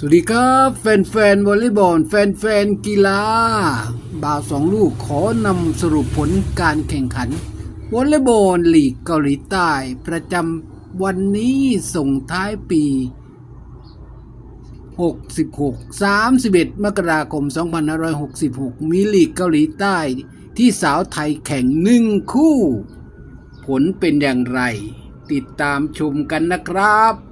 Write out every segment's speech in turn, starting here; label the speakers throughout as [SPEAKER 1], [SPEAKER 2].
[SPEAKER 1] สวัสดีครับ แฟนๆวอลเลย์บอล แฟนๆกีฬา บ่าวสองลูกขอนำสรุปผลการแข่งขันวอลเลย์บอลลีกเกาหลีใต้ ประจำวันนี้ส่งท้ายปี 66 31 มกราคม 2566 มีลีกเกาหลีใต้ ที่สาวไทยแข่งหนึ่งคู่ ผลเป็นอย่างไร ติดตามชมกันนะครับ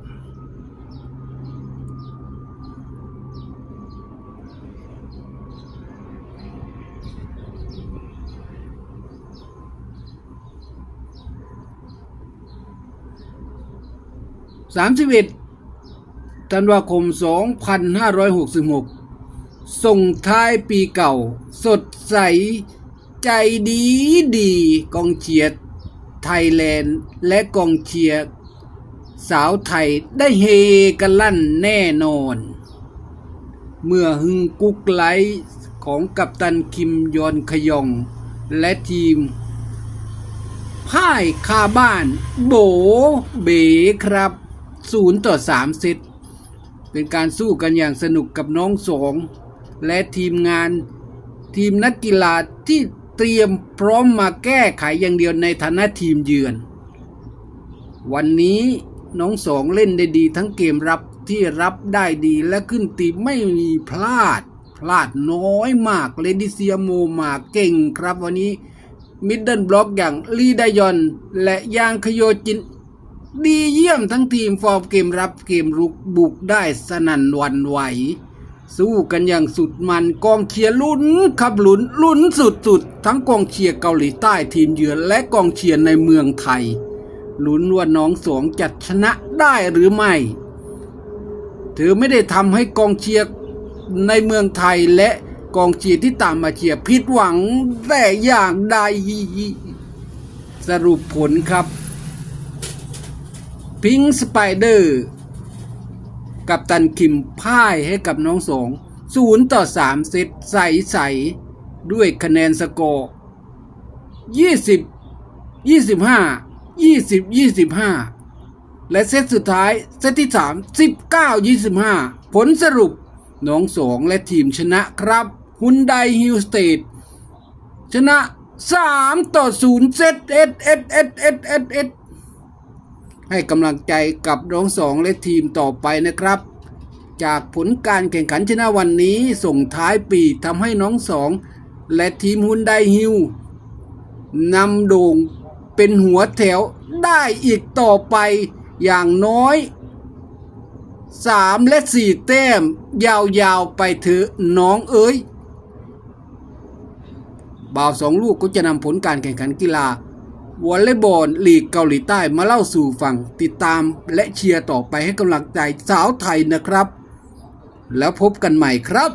[SPEAKER 1] 31 ธันวาคม 2566 ส่งท้ายปีเก่า สดใส ใจดีดีกองเชียร์ไทยแลนด์ และกองเชียร์สาวไทยได้เฮกันลั่นแน่นอน เมื่อฮึงกุกไลท์ของกัปตันคิมยอนขยอง และทีมพ่ายคาบ้าน โบเบครับ 0 ต่อ 3 เซต เป็นการสู้กันอย่างสนุกกับน้องสอง และทีมงานทีมนักกีฬาที่เตรียมพร้อมมาแก้ไขอย่างเดียวในฐานะทีมเยือน วันนี้น้องสองเล่นได้ดีทั้งเกมรับที่รับได้ดีและขึ้นตีไม่มีพลาด พลาดน้อยมากเลดิเซียโมมาเก่งครับวันนี้มิดเดิลบล็อกอย่างลีดายอน และยางคโยจิน ดีเยี่ยมทั้งทีมฟอร์มเกมรับเกมรุกบุกได้สนั่นวันไหว สู้กันอย่างสุดมันกองเชียร์ลุ้นขับลุ้นลุ้นสุดๆทั้งกองเชียร์เกาหลีใต้ทีมเยือนและกองเชียร์ในเมืองไทยลุ้นว่าน้องสองจะชนะได้หรือไม่เธอไม่ได้ทำให้กองเชียร์ในเมืองไทยและกองเชียร์ที่ตามมาเชียร์ผิดหวังแต่อย่างใดสรุปผลครับ พิงสไปเดอร์กับตันคิมพ่ายให้กับน้องสองศูนย์ต่อสามเซตใสใสๆด้วยคะแนนสกอร์ยี่สิบยี่สิบห้ายี่สิบยี่สิบห้าและเซตสุดท้าย เซตที่สามสิบเก้ายี่สิบห้าผลสรุปน้องสองและทีมชนะครับฮุนไดฮิลสเตดชนะสามต่อศูนย์เซตเอ็ดเอ็ดเอ็ดเอ็ดเอ็ดเอ็ด ให้กำลังใจกับน้องสองและทีมต่อไปนะครับ จากผลการแข่งขันชนะวันนี้ส่งท้ายปีทำให้น้องสองและทีมฮุนไดฮิวนำโด่งเป็นหัวแถวได้อีกต่อไปอย่างน้อย 3 และ 4 แต้ม ยาวๆ ไปเถอะน้องเอ้ยบ่าวสองลูกก็จะนำผลการแข่งขันกีฬา วอลเลย์บอลลีกเกาหลีใต้มาเล่าสู่ฟังติดตามและเชียร์ต่อไปให้กำลังใจสาวไทยนะครับ แล้วพบกันใหม่ครับ